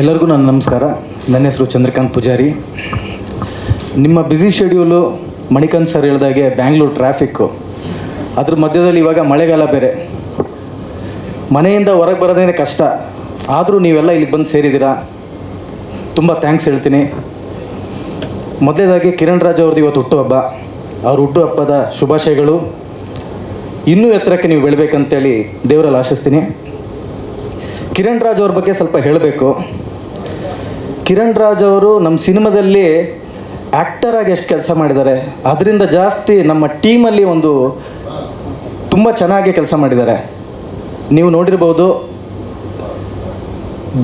ಎಲ್ಲರಿಗೂ ನನ್ನ ನಮಸ್ಕಾರ. ನನ್ನ ಹೆಸರು ಚಂದ್ರಕಾಂತ್ ಪೂಜಾರಿ. ನಿಮ್ಮ ಬ್ಯುಸಿ ಶೆಡ್ಯೂಲು ಮಣಿಕಾಂತ್ ಸರ್ ಹೇಳಿದಾಗೆ ಬ್ಯಾಂಗ್ಳೂರು ಟ್ರಾಫಿಕ್ಕು ಅದ್ರ ಮಧ್ಯದಲ್ಲಿ ಇವಾಗ ಮಳೆಗಾಲ ಬೇರೆ. ಮನೆಯಿಂದ ಹೊರಗೆ ಬರೋದೇನೆ ಕಷ್ಟ. ಆದರೂ ನೀವೆಲ್ಲ ಇಲ್ಲಿಗೆ ಬಂದು ಸೇರಿದ್ದೀರಾ? ತುಂಬ ಥ್ಯಾಂಕ್ಸ್ ಹೇಳ್ತೀನಿ. ಮೊದಲೇದಾಗಿ ಕಿರಣ್ ರಾಜ್ ಅವ್ರದ್ದು ಇವತ್ತು ಹುಟ್ಟುಹಬ್ಬ ಅವ್ರ ಹುಟ್ಟುಹಬ್ಬದ ಶುಭಾಶಯಗಳು. ಇನ್ನೂ ಎತ್ತರಕ್ಕೆ ನೀವು ಬೆಳಬೇಕಂತೇಳಿ ದೇವರಲ್ಲಿ ಆಶಿಸ್ತೀನಿ. ಕಿರಣ್ ರಾಜ್ ಅವ್ರ ಬಗ್ಗೆ ಸ್ವಲ್ಪ ಹೇಳಬೇಕು. ಕಿರಣ್ ರಾಜ್ ಅವರು ನಮ್ಮ ಸಿನಿಮಾದಲ್ಲಿ ಆ್ಯಕ್ಟರ್ ಆಗಿ ಎಷ್ಟು ಕೆಲಸ ಮಾಡಿದ್ದಾರೆ. ಅದರಿಂದ ಜಾಸ್ತಿ ನಮ್ಮ ಟೀಮಲ್ಲಿ ಒಂದು ತುಂಬ ಚೆನ್ನಾಗಿ ಕೆಲಸ ಮಾಡಿದ್ದಾರೆ. ನೀವು ನೋಡಿರ್ಬೋದು,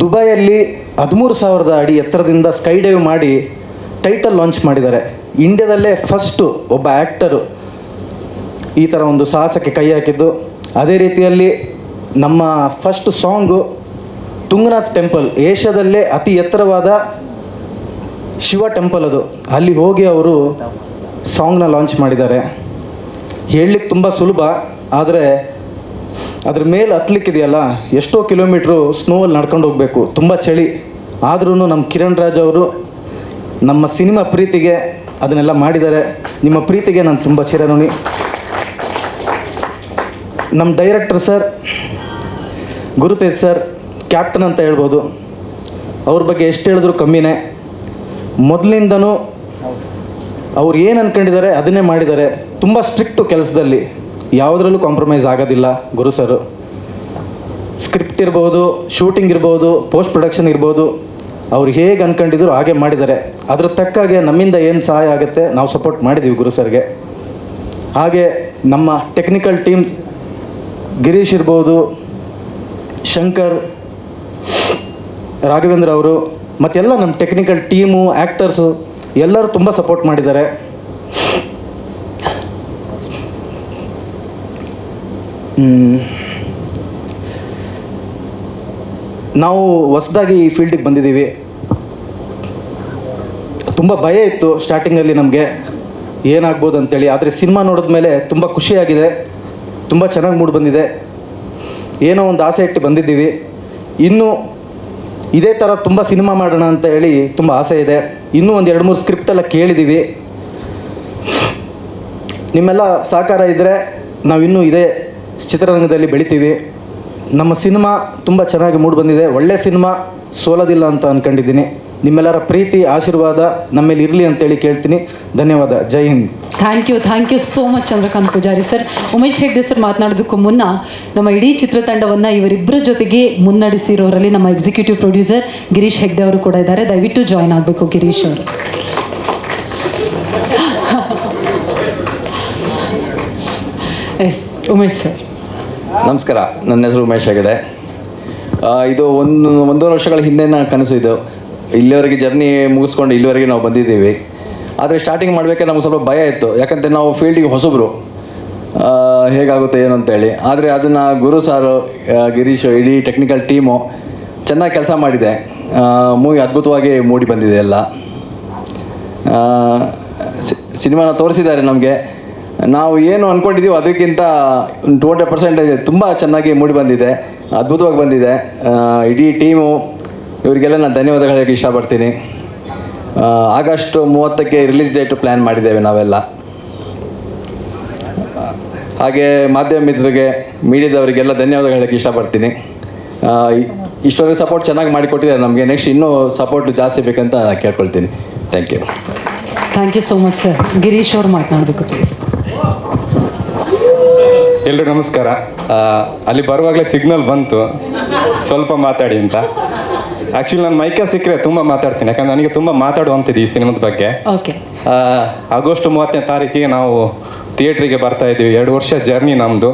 ದುಬೈಯಲ್ಲಿ ಹದಿಮೂರು ಸಾವಿರದ ಅಡಿ ಎತ್ತರದಿಂದ ಸ್ಕೈ ಡೈವ್ ಮಾಡಿ ಟೈಟಲ್ ಲಾಂಚ್ ಮಾಡಿದ್ದಾರೆ. ಇಂಡ್ಯಾದಲ್ಲೇ ಫಸ್ಟು ಒಬ್ಬ ಆ್ಯಕ್ಟರು ಈ ಥರ ಒಂದು ಸಾಹಸಕ್ಕೆ ಕೈ ಹಾಕಿದ್ದು. ಅದೇ ರೀತಿಯಲ್ಲಿ ನಮ್ಮ ಫಸ್ಟ್ ಸಾಂಗು ತುಂಗನಾಥ್ ಟೆಂಪಲ್, ಏಷ್ಯಾದಲ್ಲೇ ಅತಿ ಎತ್ತರವಾದ ಶಿವ ಟೆಂಪಲ್ ಅದು. ಅಲ್ಲಿ ಹೋಗಿ ಅವರು ಸಾಂಗ್ನ ಲಾಂಚ್ ಮಾಡಿದ್ದಾರೆ. ಹೇಳಲಿಕ್ಕೆ ತುಂಬ ಸುಲಭ, ಆದರೆ ಅದ್ರ ಮೇಲೆ ಹತ್ಲಿಕ್ಕಿದೆಯಲ್ಲ, ಎಷ್ಟೋ ಕಿಲೋಮೀಟ್ರು ಸ್ನೋವಲ್ಲಿ ನಡ್ಕೊಂಡು ಹೋಗಬೇಕು. ತುಂಬ ಚಳಿ. ಆದ್ರೂ ನಮ್ಮ ಕಿರಣ್ ರಾಜ್ ಅವರು ನಮ್ಮ ಸಿನಿಮಾ ಪ್ರೀತಿಗೆ ಅದನ್ನೆಲ್ಲ ಮಾಡಿದ್ದಾರೆ. ನಿಮ್ಮ ಪ್ರೀತಿಗೆ ನಾನು ತುಂಬ ಚಿರಋಣಿ. ನಮ್ಮ director sir Gurutej sir captain ಅಂತ ಹೇಳ್ಬೋದು. ಅವ್ರ ಬಗ್ಗೆ ಎಷ್ಟು ಹೇಳಿದ್ರು ಕಮ್ಮಿನೇ. ಮೊದಲಿಂದನೂ ಅವ್ರು ಏನು ಅಂದ್ಕೊಂಡಿದ್ದಾರೆ ಅದನ್ನೇ ಮಾಡಿದ್ದಾರೆ. ತುಂಬ ಸ್ಟ್ರಿಕ್ಟು ಕೆಲಸದಲ್ಲಿ. ಯಾವುದರಲ್ಲೂ ಕಾಂಪ್ರಮೈಸ್ ಆಗೋದಿಲ್ಲ ಗುರು ಸರು ಸ್ಕ್ರಿಪ್ಟ್ ಇರ್ಬೋದು ಶೂಟಿಂಗ್ ಇರ್ಬೋದು ಪೋಸ್ಟ್ ಪ್ರೊಡಕ್ಷನ್ ಇರ್ಬೋದು. ಅವ್ರು ಹೇಗೆ ಅಂದ್ಕೊಂಡಿದ್ರು ಹಾಗೆ ಮಾಡಿದ್ದಾರೆ. ಅದ್ರ ತಕ್ಕಾಗೆ ನಮ್ಮಿಂದ ಏನು ಸಹಾಯ ಆಗುತ್ತೆ ನಾವು ಸಪೋರ್ಟ್ ಮಾಡಿದ್ದೀವಿ ಗುರು ಸರ್ಗೆ ಹಾಗೆ ನಮ್ಮ ಟೆಕ್ನಿಕಲ್ ಟೀಮ್ ಗಿರೀಶ್ ಇರ್ಬೋದು, ಶಂಕರ್ ರಾಘವೇಂದ್ರ ಅವರು ಮತ್ತೆಲ್ಲ ನಮ್ಮ ಟೆಕ್ನಿಕಲ್ ಟೀಮು ಆ್ಯಕ್ಟರ್ಸು ಎಲ್ಲರೂ ತುಂಬ ಸಪೋರ್ಟ್ ಮಾಡಿದ್ದಾರೆ. ನಾವು ಹೊಸದಾಗಿ ಈ ಫೀಲ್ಡಿಗೆ ಬಂದಿದ್ದೀವಿ. ತುಂಬ ಭಯ ಇತ್ತು ಸ್ಟಾರ್ಟಿಂಗಲ್ಲಿ ನಮಗೆ. ಏನಾಗ್ಬೋದು ಅಂತೇಳಿ, ಆದರೆ ಸಿನಿಮಾ ನೋಡಿದ ಮೇಲೆ ತುಂಬ ಖುಷಿಯಾಗಿದೆ. ತುಂಬ ಚೆನ್ನಾಗಿ ಮೂಡ್ ಬಂದಿದೆ. ಏನೋ ಒಂದು ಆಸೆ ಇಟ್ಟು ಬಂದಿದ್ದೀವಿ. ಇನ್ನು ಇದೇ ಥರ ತುಂಬ ಸಿನಿಮಾ ಮಾಡೋಣ ಅಂತ ಹೇಳಿ ತುಂಬ ಆಸೆ ಇದೆ. ಇನ್ನೂ ಒಂದು ಎರಡು ಮೂರು ಸ್ಕ್ರಿಪ್ಟ್ ಎಲ್ಲ ಕೇಳಿದ್ದೀವಿ ನಿಮ್ಮೆಲ್ಲ ಸಹಕಾರ ಇದ್ದರೆ ನಾವಿನ್ನೂ ಇದೇ ಚಿತ್ರರಂಗದಲ್ಲಿ ಬೆಳಿತೀವಿ. ನಮ್ಮ ಸಿನಿಮಾ ತುಂಬ ಚೆನ್ನಾಗಿ ಮೂಡಿ ಬಂದಿದೆ. ಒಳ್ಳೆ ಸಿನಿಮಾ ಸೋಲೋದಿಲ್ಲ ಅಂತ ಅಂದ್ಕೊಂಡಿದ್ದೀನಿ ನಿಮ್ಮೆಲ್ಲರ ಪ್ರೀತಿ ಆಶೀರ್ವಾದ ನಮ್ಮೇಲೆ ಇರಲಿ ಅಂತೇಳಿ ಕೇಳ್ತೀನಿ. ಧನ್ಯವಾದ. Jai Hind. Thank you thank you so much Chandrakant Pujari sir Umesh Hegde sir ಮಾತನಾಡೋದಕ್ಕೂ ಮುನ್ನ ನಮ್ಮ ಇಡೀ ಚಿತ್ರತಂಡವನ್ನು ಇವರಿಬ್ಬರ ಜೊತೆಗೆ ಮುನ್ನಡೆಸಿರೋರಲ್ಲಿ ನಮ್ಮ ಎಕ್ಸಿಕ್ಯೂಟಿವ್ ಪ್ರೊಡ್ಯೂಸರ್ ಗಿರೀಶ್ ಹೆಗ್ಡೆ ಅವರು ಕೂಡ ಇದ್ದಾರೆ. ದಯವಿಟ್ಟು ಜಾಯ್ನ್ ಆಗಬೇಕು ಗಿರೀಶ್ ಅವರು. ಎಸ್ ಉಮೇಶ್ ಸರ್ ನಮಸ್ಕಾರ. ನನ್ನ ಹೆಸರು ಉಮೇಶ್ ಹೆಗಡೆ. ಇದು ಒಂದು ಒಂದೂವರೆ ವರ್ಷಗಳ ಹಿಂದೆ ಕನಸು ಇದು. ಇಲ್ಲಿವರೆಗೆ ಜರ್ನಿ ಮುಗಿಸ್ಕೊಂಡು ಇಲ್ಲಿವರೆಗೆ ನಾವು ಬಂದಿದ್ದೀವಿ. ಆದರೆ ಸ್ಟಾರ್ಟಿಂಗ್ ಮಾಡಬೇಕಾದ್ರೆ ನಮ್ಗೆ ಸ್ವಲ್ಪ ಭಯ ಇತ್ತು. ಯಾಕಂದರೆ ನಾವು ಫೀಲ್ಡಿಗೆ ಹೊಸಬ್ರು. ಹೇಗಾಗುತ್ತೆ ಏನು ಅಂತೇಳಿ ಆದರೆ ಅದನ್ನು ಗುರು ಸಾರು ಗಿರೀಶ್, ಇಡೀ ಟೆಕ್ನಿಕಲ್ ಟೀಮು ಚೆನ್ನಾಗಿ ಕೆಲಸ ಮಾಡಿದೆ. ಮೂವಿ ಅದ್ಭುತವಾಗಿ ಮೂಡಿ ಬಂದಿದೆ ಎಲ್ಲ. ಸಿನಿಮಾನ ತೋರಿಸಿದ್ದಾರೆ ನಮಗೆ. ನಾವು ಏನು ಅಂದ್ಕೊಂಡಿದ್ದೀವೋ ಅದಕ್ಕಿಂತ ಟು ಹಂಡ್ರೆಡ್ ಪರ್ಸೆಂಟೇಜ್ ತುಂಬ ಚೆನ್ನಾಗಿ ಮೂಡಿ ಬಂದಿದೆ. ಅದ್ಭುತವಾಗಿ ಬಂದಿದೆ. ಇಡೀ ಟೀಮು ಇವರಿಗೆಲ್ಲ ನಾನು ಧನ್ಯವಾದ ಹೇಳಕ್ಕೆ ಇಷ್ಟಪಡ್ತೀನಿ. ಆಗಸ್ಟ್ ಮೂವತ್ತಕ್ಕೆ ರಿಲೀಸ್ ಡೇಟು ಪ್ಲ್ಯಾನ್ ಮಾಡಿದ್ದೇವೆ ನಾವೆಲ್ಲ. ಹಾಗೆ ಮಾಧ್ಯಮ ಮಿತ್ರರಿಗೆ ಮೀಡಿಯಾದವರಿಗೆಲ್ಲ ಧನ್ಯವಾದ ಹೇಳೋಕ್ಕೆ ಇಷ್ಟಪಡ್ತೀನಿ. ಇಷ್ಟೊಂದು ಸಪೋರ್ಟ್ ಚೆನ್ನಾಗಿ ಮಾಡಿಕೊಟ್ಟಿದ್ದಾರೆ ನಮಗೆ. ನೆಕ್ಸ್ಟ್ ಇನ್ನೂ ಸಪೋರ್ಟ್ ಜಾಸ್ತಿ ಬೇಕಂತ ಕೇಳ್ಕೊಳ್ತೀನಿ. Thank you thank you so much sir Girish ಅವರು ಮಾತನಾಡಬೇಕು ಪ್ಲೀಸ್ ಎಲ್ಲರೂ ನಮಸ್ಕಾರ. ಅಲ್ಲಿ ಬರುವಾಗಲೇ ಸಿಗ್ನಲ್ ಬಂತು. ಸ್ವಲ್ಪ ಮಾತಾಡಿ ಅಂತ. ಆ್ಯಕ್ಚುಲಿ ನಾನು ಮೈಕ ಸಿಕ್ಕರೆ ತುಂಬ ಮಾತಾಡ್ತೀನಿ. ಯಾಕಂದ್ರೆ ನನಗೆ ತುಂಬ ಮಾತಾಡುವಂಥದ್ದು ಈ ಸಿನಿಮಾದ ಬಗ್ಗೆ. ಓಕೆ ಆಗಸ್ಟ್ ಮೂವತ್ತನೇ ತಾರೀಕಿಗೆ ನಾವು ಥಿಯೇಟ್ರಿಗೆ ಬರ್ತಾ ಇದ್ದೀವಿ. ಎರಡು ವರ್ಷ ಜರ್ನಿ ನಮ್ಮದು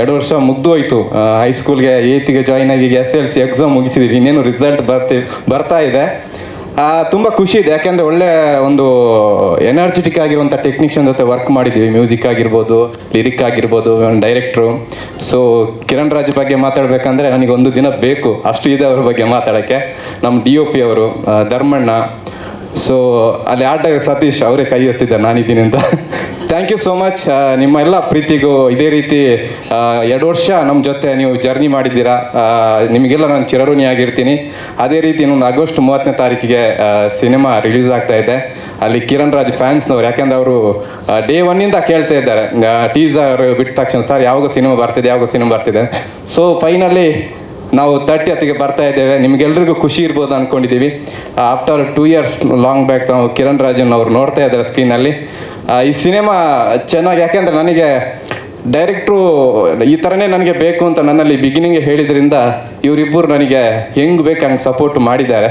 ಎರಡು ವರ್ಷ ಮುಗ್ದು ಹೋಯ್ತು. ಹೈಸ್ಕೂಲ್ಗೆ ಏಯ್ತಿಗೆ ಜಾಯ್ನ್ ಆಗಿ ಎಸ್ ಎಲ್ ಸಿ ಎಕ್ಸಾಮ್ ಮುಗಿಸಿದ್ದೀವಿ ಇನ್ನೇನು ರಿಸಲ್ಟ್ ಬರ್ತೀವಿ ಬರ್ತಾ ಇದೆ. ತುಂಬ ಖುಷಿ ಇದೆ. ಯಾಕೆಂದರೆ ಒಳ್ಳೆ ಒಂದು ಎನರ್ಜೆಟಿಕ್ ಆಗಿರುವಂಥ ಟೆಕ್ನಿಷಿಯನ್ ಜೊತೆ ವರ್ಕ್ ಮಾಡಿದ್ದೀವಿ ಮ್ಯೂಸಿಕ್ ಆಗಿರ್ಬೋದು ಲಿರಿಕ್ ಆಗಿರ್ಬೋದು ಡೈರೆಕ್ಟ್ರು ಸೊ ಕಿರಣ್ ರಾಜ್ ಬಗ್ಗೆ ಮಾತಾಡಬೇಕಂದ್ರೆ ನನಗೆ ಒಂದು ದಿನ ಬೇಕು. ಅಷ್ಟು ಇದೆ ಅವ್ರ ಬಗ್ಗೆ ಮಾತಾಡೋಕ್ಕೆ. ನಮ್ಮ ಡಿ ಒ ಪಿ ಅವರು ಧರ್ಮಣ್ಣ. ಸೊ ಅಲ್ಲಿ ಆಟ ಸತೀಶ್, ಅವರೇ ಕೈ ಎತ್ತಿದ್ದೆ ನಾನಿದ್ದೀನಿ ಅಂತ. ಥ್ಯಾಂಕ್ ಯು ಸೋ ಮಚ್ ನಿಮ್ಮ ಎಲ್ಲ ಪ್ರೀತಿಗೂ ಇದೇ ರೀತಿ ಎರಡು ವರ್ಷ ನಮ್ಮ ಜೊತೆ ನೀವು ಜರ್ನಿ ಮಾಡಿದ್ದೀರಾ? ನಿಮಗೆಲ್ಲ ನಾನು ಚಿರಋಣಿಯಾಗಿರ್ತೀನಿ ಅದೇ ರೀತಿ ಇನ್ನೊಂದು ಆಗಸ್ಟ್ ಮೂವತ್ತನೇ ತಾರೀಕಿಗೆ ಸಿನಿಮಾ ರಿಲೀಸ್ ಆಗ್ತಾ ಇದೆ. ಅಲ್ಲಿ ಕಿರಣ್ ರಾಜ್ ಫ್ಯಾನ್ಸ್ನವ್ರು, ಯಾಕೆಂದ್ರೆ ಅವರು ಡೇ ಒನ್ನಿಂದ ಕೇಳ್ತಾ ಇದ್ದಾರೆ. ಟೀಸರ್ ಬಿಟ್ಟ ತಕ್ಷಣ, ಸರ್, ಯಾವಾಗ ಸಿನಿಮಾ ಬರ್ತಿದೆ, ಯಾವಾಗ ಸಿನಿಮಾ ಬರ್ತಿದೆ? ಸೊ ಫೈನಲಿ ನಾವು ತರ್ಟಿ ಹತ್ತಿಗೆ ಬರ್ತಾ ಇದ್ದೇವೆ. ನಿಮ್ಗೆಲ್ರಿಗೂ ಖುಷಿ ಇರ್ಬೋದು ಅಂದ್ಕೊಂಡಿದ್ದೀವಿ after two years long back ನಾವು ಕಿರಣ್ ರಾಜನ್ ಅವ್ರು ನೋಡ್ತಾ ಇದ್ದಾರೆ ಸ್ಕ್ರೀನಲ್ಲಿ ಈ ಸಿನಿಮಾ ಚೆನ್ನಾಗಿ ಯಾಕೆಂದರೆ ನನಗೆ ಡೈರೆಕ್ಟ್ರು ಈ ಥರನೇ ನನಗೆ ಬೇಕು ಅಂತ ನನ್ನಲ್ಲಿ ಬಿಗಿನಿಂಗ್ ಹೇಳಿದ್ರಿಂದ ಇವರಿಬ್ಬರು ನನಗೆ ಹೆಂಗೆ ಬೇಕು ಹಂಗೆ ಸಪೋರ್ಟ್ ಮಾಡಿದ್ದಾರೆ.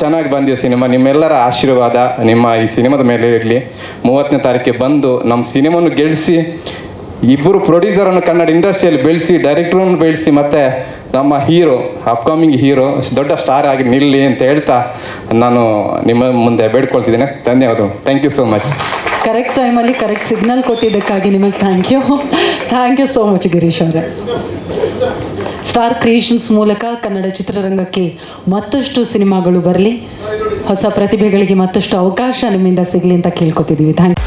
ಚೆನ್ನಾಗಿ ಬಂದಿದೆ ಸಿನಿಮಾ. ನಿಮ್ಮೆಲ್ಲರ ಆಶೀರ್ವಾದ ನಿಮ್ಮ ಈ ಸಿನಿಮಾದ ಮೇಲೆ ಇರಲಿ. ಮೂವತ್ತನೇ ತಾರೀಕಿಗೆ ಬಂದು ನಮ್ಮ ಸಿನಿಮಾನು ಗೆಲ್ಲಿಸಿ ಇಬ್ಬರು ಪ್ರೊಡ್ಯೂಸರನ್ನು ಕನ್ನಡ ಇಂಡಸ್ಟ್ರಿಯಲ್ಲಿ ಬೆಳೆಸಿ ಡೈರೆಕ್ಟ್ರನ್ನು ಬೆಳೆಸಿ, ಮತ್ತೆ ನಮ್ಮ ಹೀರೋ ಅಪ್ಕಮಿಂಗ್ ಹೀರೋ ದೊಡ್ಡ ಸ್ಟಾರ್ ಆಗಿ ನಿಲ್ಲಿ ಅಂತ ಹೇಳ್ತಾ ನಾನು ನಿಮ್ಮ ಮುಂದೆ ಬೇಡ್ಕೊಳ್ತಿದ್ದೇನೆ. ಧನ್ಯವಾದಗಳು. Thank you so much correct ಟೈಮಲ್ಲಿ ಕರೆಕ್ಟ್ ಸಿಗ್ನಲ್ ಕೊಟ್ಟಿದ್ದಕ್ಕಾಗಿ ನಿಮಗೆ thank you thank you so much Girish ಅವರೇ. ಸ್ಟಾರ್ ಕ್ರಿಯೇಷನ್ಸ್ ಮೂಲಕ ಕನ್ನಡ ಚಿತ್ರರಂಗಕ್ಕೆ ಮತ್ತಷ್ಟು ಸಿನಿಮಾಗಳು ಬರಲಿ. ಹೊಸ ಪ್ರತಿಭೆಗಳಿಗೆ ಮತ್ತಷ್ಟು ಅವಕಾಶ ನಿಮ್ಮಿಂದ ಸಿಗಲಿ ಅಂತ ಕೇಳ್ಕೊತಿದ್ದೀವಿ. ಥ್ಯಾಂಕ್